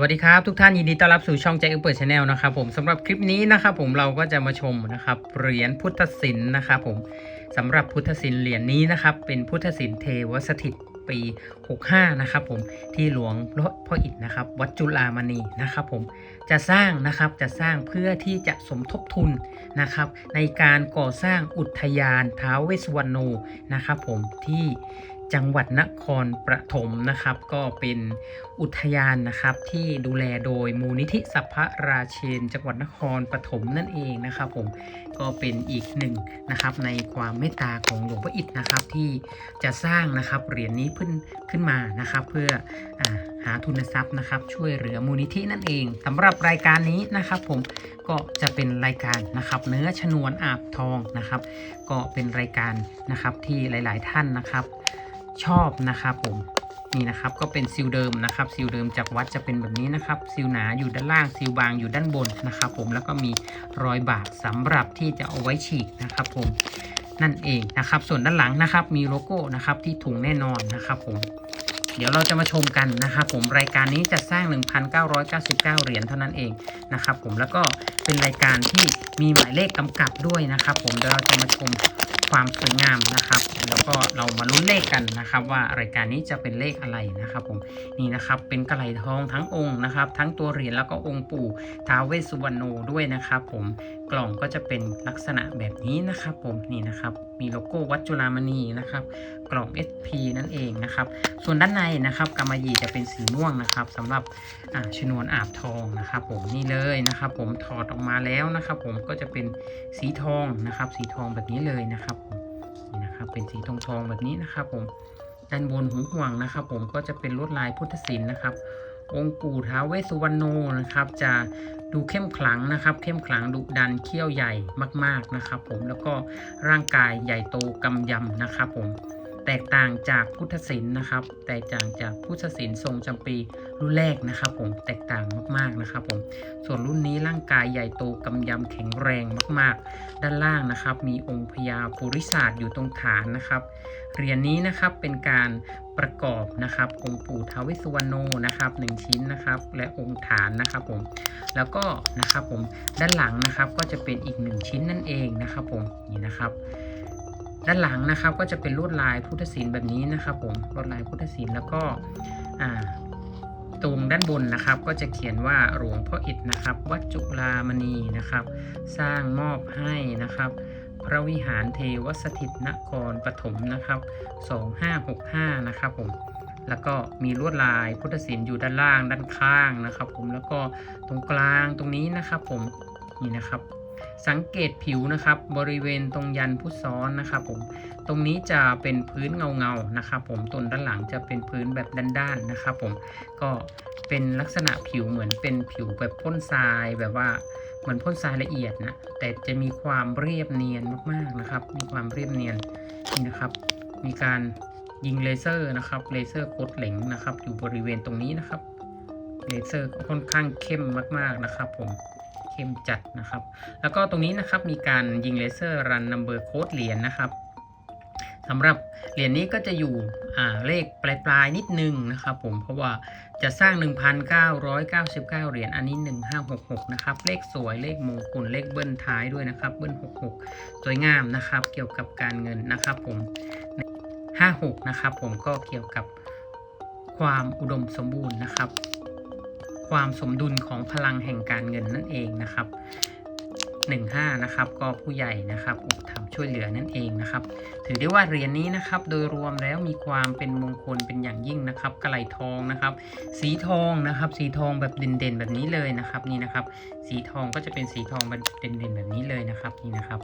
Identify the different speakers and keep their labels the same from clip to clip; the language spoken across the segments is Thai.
Speaker 1: วัสดีครับทุกท่านยินดีต้อนรับสู่ช่องแจ็คเปิดชาแนลนะครับผมสำหรับคลิปนี้นะครับผมเราก็จะมาชมนะครับเหรียญพุทธศิลป์นะครับผมสำหรับพุทธศิลป์เหรียญนี้นะครับเป็นพุทธศิลป์เทวสถิตปี 65 นะครับผมที่หลวงพ่ออิฐนะครับวัดจุฬามณีนะครับผมจะสร้างนะครับจะสร้างเพื่อที่จะสมทบทุนนะครับในการก่อสร้างอุทยานท้าวเวสสวรรณโนนะครับผมที่ จังหวัดนครปฐมนะครับ ก็เป็นอุทยานนะครับที่ดูแลโดยมูลนิธิสัพพราเชน จังหวัดนครปฐมนั่นเองนะครับผมก็เป็นอีกหนึ่งนะครับในความเมตตาของหลวงพ่ออิฐนะครับที่จะสร้างนะครับเหรียญนี้ขึ้นขึ้นมานะครับ เพื่ออหาทุนทรัพย์นะครับ ช่วยเหลือมูลนิธินั่นเองสำหรับรายการนี้นะครับ ผมก็จะเป็นรายการนะครับ เนื้อชนวนอาบทองนะครับ ก็เป็นรายการนะครับที่หลาย ๆ ท่านนะครับ ชอบนะครับผมนี่นะครับก็เป็นซิลเดิมนะครับซิลเดิมจากวัดจะเป็นแบบนี้นะครับซิลหนาอยู่ด้านล่างซิลบางอยู่ด้านบนนะครับ ผมแล้วก็มีรอยบากสำหรับที่จะเอาไว้ฉีกนะครับผมนั่นเองนะครับ ส่วนด้านหลังนะครับ มีโลโก้นะครับที่ถุงแน่นอนนะครับผมเดี๋ยวเราจะมาชมกันนะครับผมรายการนี้จะสร้าง 1,999 เหรียญเท่านั้นเองนะครับผมแล้วก็เป็นรายการที่มีหมายเลขกำกับด้วยนะครับ ผมเดี๋ยวเราจะมาชม ความสวยงามนะครับ แล้วก็เรามาลุ้นเลขกันนะครับ ว่ารายการนี้จะเป็นเลขอะไรนะครับผมนี่นะครับเป็นกระไหลทองทั้งองค์นะครับ ทั้งตัวเหรียญแล้วก็องค์ปู่ท้าวเวสสุวรรณโนด้วยนะครับ ผมกล่องก็จะเป็นลักษณะแบบนี้นะครับผมนี่นะครับ มีโลโก้วัดจุฬามณีนะครับ กล่อง SP นั่นเองนะครับ ส่วนด้านในนะครับกำมะหยี่จะเป็นสีม่วงนะครับสำหรับอ่าชนวนอาบทองนะครับ ผมนี่เลยนะครับ ผมถอดออกมาแล้วนะครับ ผมก็จะเป็นสีทองนะครับ สีทองแบบนี้เลยนะครับนี่นะครับเป็นสีทองทองแบบนี้นะครับผมด้านบนหูห่วงนะครับ ผมก็จะเป็นลวดลายพุทธศิลป์นะครับองค์ปู่ท้าวเวสสุวรรณโนนะครับ จะ ดูเข้มขลังนะครับ เข้มขลังดุดันเขี้ยวใหญ่มาก ๆนะครับ ผมแล้วก็ร่างกายใหญ่โตกำยำนะครับผมแตกต่างจากพุทธศิลป์นะครับ แตกต่างจากพุทธศิลป์ทรงจำปีรุ่นแรกนะครับ ผมแตกต่างมากๆนะครับ ผม ส่วนรุ่นนี้ร่างกายใหญ่โตกำยำแข็งแรงมาก ๆ ด้านล่างนะครับ มีองค์พญาภูริศาสตร์อยู่ตรงฐานนะครับเหรียญนี้นะครับเป็นการประกอบนะครับ องค์ปู่ทาวเวสสุวรรณโนนะครับหนึ่งชิ้นนะครับ และองค์ฐานนะครับ ผม แล้วก็นะครับผมด้านหลังนะครับก็จะเป็นอีกหนึ่งชิ้นนั่นเองนะครับผมนี่นะครับ ด้านหลังนะครับก็จะเป็นลวดลายพุทธศิลป์แบบนี้นะครับผมลวดลายพุทธศิลป์แล้วก็ตรงด้านบนนะครับก็จะเขียนว่าหลวงพ่ออิฐนะครับ วัดจุฬามณีนะครับ สร้างมอบให้นะครับ พระวิหารเทวสถิตนครปฐมนะครับ 2565 นะครับผม แล้วก็มีลวดลายพุทธศิลป์อยู่ด้านล่างด้านข้างนะครับ ผมแล้วก็ตรงกลางตรงนี้นะครับ ผมนี่นะครับ สังเกตผิวนะครับ บริเวณตรงยันผู้ซ้อนนะครับ ผมตรงนี้จะเป็นพื้นเงาเงานะครับ ผมต้นด้านหลังจะเป็นพื้นแบบด้านๆนะครับ ผมก็เป็นลักษณะผิวเหมือนเป็นผิวแบบพ่นทรายแบบว่าเหมือนพ่นทรายละเอียดนะแต่จะมีความเรียบเนียนมากๆนะครับ มีความเรียบเนียนนี่นะครับ มีการ ยิงเลเซอร์นะครับเลเซอร์โคดเหล็งนะครับ อยู่บริเวณตรงนี้นะครับเลเซอร์ค่อนข้างเข้มมากๆนะครับผมเข้มจัดนะครับ แล้วก็ตรงนี้นะครับมีการยิงเลเซอร์รันนัมเบอร์โค้ดเหรียญนะครับสำหรับเหรียญนี้ก็จะอยู่อ่าเลขปลายๆนิดนึงนะครับผมเพราะว่าจะสร้าง 1,999 เหรียญอันนี้ 1566 นะครับ เลขสวยเลขมงคลเลขเบิ้ลท้ายด้วยนะครับ เบิ้ล 66 สวยงามนะครับ เกี่ยวกับการเงินนะครับผม 56 นะครับ ผมก็เกี่ยวกับความอุดมสมบูรณ์นะครับ ความสมดุลของพลังแห่งการเงินนั่นเองนะครับ 15 นะครับก็ผู้ใหญ่นะครับอุปถัมภ์ช่วยเหลือนั่นเองนะครับ ถือได้ว่าเหรียญนี้นะครับ โดยรวมแล้วมีความเป็นมงคลเป็นอย่างยิ่งนะครับกระไหลทองนะครับ สีทองนะครับ สีทองแบบเด่นๆ แบบนี้เลยนะครับนี่นะครับ สีทองก็จะเป็นสีทองแบบเด่นๆ แบบนี้เลยนะครับนี่นะครับ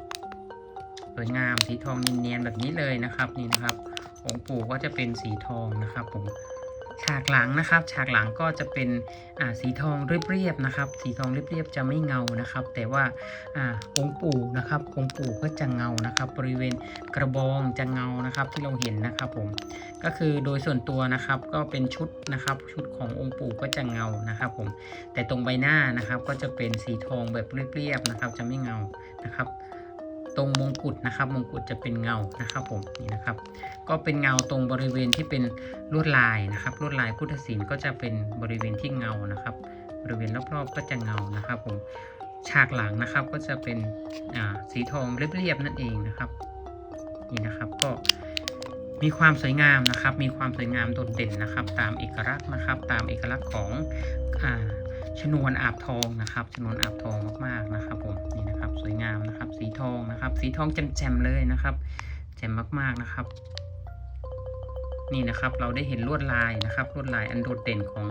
Speaker 1: สวยงามสีทองเนียนๆแบบนี้เลยนะครับนี่นะครับ องปู่ก็จะเป็นสีทองนะครับผมฉากหลังนะครับ ฉากหลังก็จะเป็นสีทองเรียบๆนะครับ สีทองเรียบๆจะไม่เงานะครับ แต่ว่าอองค์ปู่นะครับองค์ปู่ก็จะเงานะครับ บริเวณกระบองจะเงานะครับที่เราเห็นนะครับผมก็คือโดยส่วนตัวนะครับก็เป็นชุดนะครับ ชุดขององค์ปู่ก็จะเงานะครับผมแต่ตรงใบหน้านะครับก็จะเป็นสีทองแบบเรียบๆนะครับ จะไม่เงานะครับ ตรงมงกุฎนะครับ มงกุฎจะเป็นเงานะครับผมนี่นะครับ ก็เป็นเงาตรงบริเวณที่เป็นลวดลายนะครับลวดลายพุทธศิลป์ก็จะเป็นบริเวณที่เงานะครับ บริเวณรอบๆก็จะเงานะครับผมฉากหลังนะครับก็จะเป็นสีทองเรียบๆนั่นเองนะครับนี่นะครับก็มีความสวยงามนะครับ มีความสวยงามโดดเด่นนะครับ ตามเอกลักษณ์นะครับ ตามเอกลักษณ์ของอ่า ชนวนอาบทองนะครับชนวนอาบทองมากๆนะครับผมนี่นะครับสวยงามนะครับ สีทองนะครับ สีทองแจ่มๆเลยนะครับแจ่มมากๆนะครับ นี่นะครับเราได้เห็นลวดลายนะครับลวดลายอันโดดเด่นของ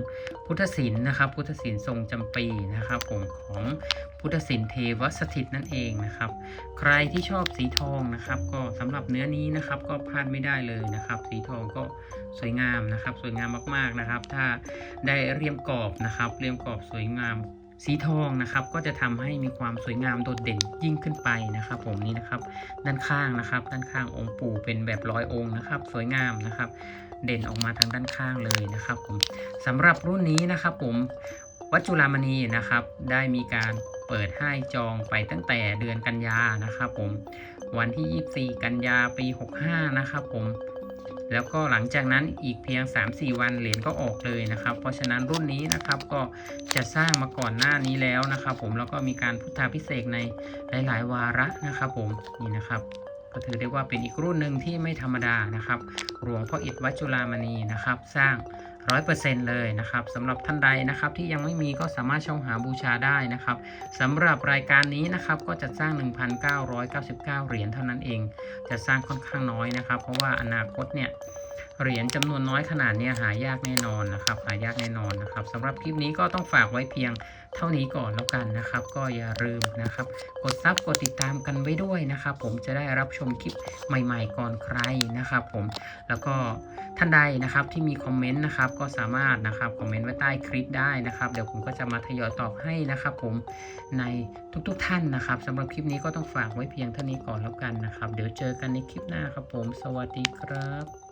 Speaker 1: พุทธศิลป์นะครับ พุทธศิลป์ทรงจำปีนะครับผมของพุทธศิลป์เทวสถิตนั่นเองนะครับ ใครที่ชอบสีทองนะครับ ก็สำหรับเนื้อนี้นะครับ ก็พลาดไม่ได้เลยนะครับ สีทองก็ สวยงามนะครับ สวยงามมากๆนะครับ ถ้าได้เรียมกรอบนะครับ เรียมกรอบสวยงามสีทองนะครับก็จะทำให้มีความสวยงามโดดเด่นยิ่งขึ้นไปนะครับ ผมนี่นะครับด้านข้างนะครับ ด้านข้างองค์ปู่เป็นแบบร้อยองค์นะครับ สวยงามนะครับ เด่นออกมาทางด้านข้างเลยนะครับ ผมสำหรับรุ่นนี้นะครับ ผมวัดจุฬามณีนะครับ ได้มีการเปิดให้จองไปตั้งแต่เดือนกันยานะครับ ผมวันที่ 24 กันยาปี 65 นะครับ ผม แล้วก็หลังจากนั้นอีกเพียง 3-4 วันเหรียญก็ออกเลยนะครับ เพราะฉะนั้นรุ่นนี้นะครับก็จะสร้างมาก่อนหน้านี้แล้วนะครับ ผมแล้วก็มีการพุทธาพิเศษในหลาย ๆ วาระนะครับ ผมนี่นะครับก็ถือได้ว่าเป็นอีกรุ่นหนึ่งที่ไม่ธรรมดานะครับ หลวงพ่ออิฐวัจุลามณีนะครับ สร้าง 100%เลยนะครับสำหรับท่านใดนะครับที่ยังไม่มีก็สามารถช่องหาบูชาได้นะครับสำหรับรายการนี้นะครับก็จะสร้าง 1,999 เหรียญเท่านั้นเอง จะสร้างค่อนข้างน้อยนะครับ เพราะว่าอนาคตเนี่ยเหรียญจำนวนน้อยขนาดเนี้ยหายากแน่นอนนะครับ หายากแน่นอนนะครับสำหรับคลิปนี้ก็ต้องฝากไว้เพียงเท่านี้ก่อนแล้วกันนะครับ ก็อย่าลืมนะครับ กดซับกดติดตามกันไว้ด้วยนะครับ ผมจะได้รับชมคลิปใหม่ ๆ ก่อนใครนะครับ ผมแล้วก็ ท่านใดนะครับที่มีคอมเมนต์นะครับก็สามารถนะครับคอมเมนต์ไว้ใต้คลิปได้นะครับ เดี๋ยวผมก็จะมาทยอยตอบให้นะครับ ผมในทุกๆท่านนะครับสำหรับคลิปนี้ก็ต้องฝากไว้เพียงเท่านี้ก่อนแล้วกันนะครับ เดี๋ยวเจอกันในคลิปหน้าครับผม สวัสดีครับ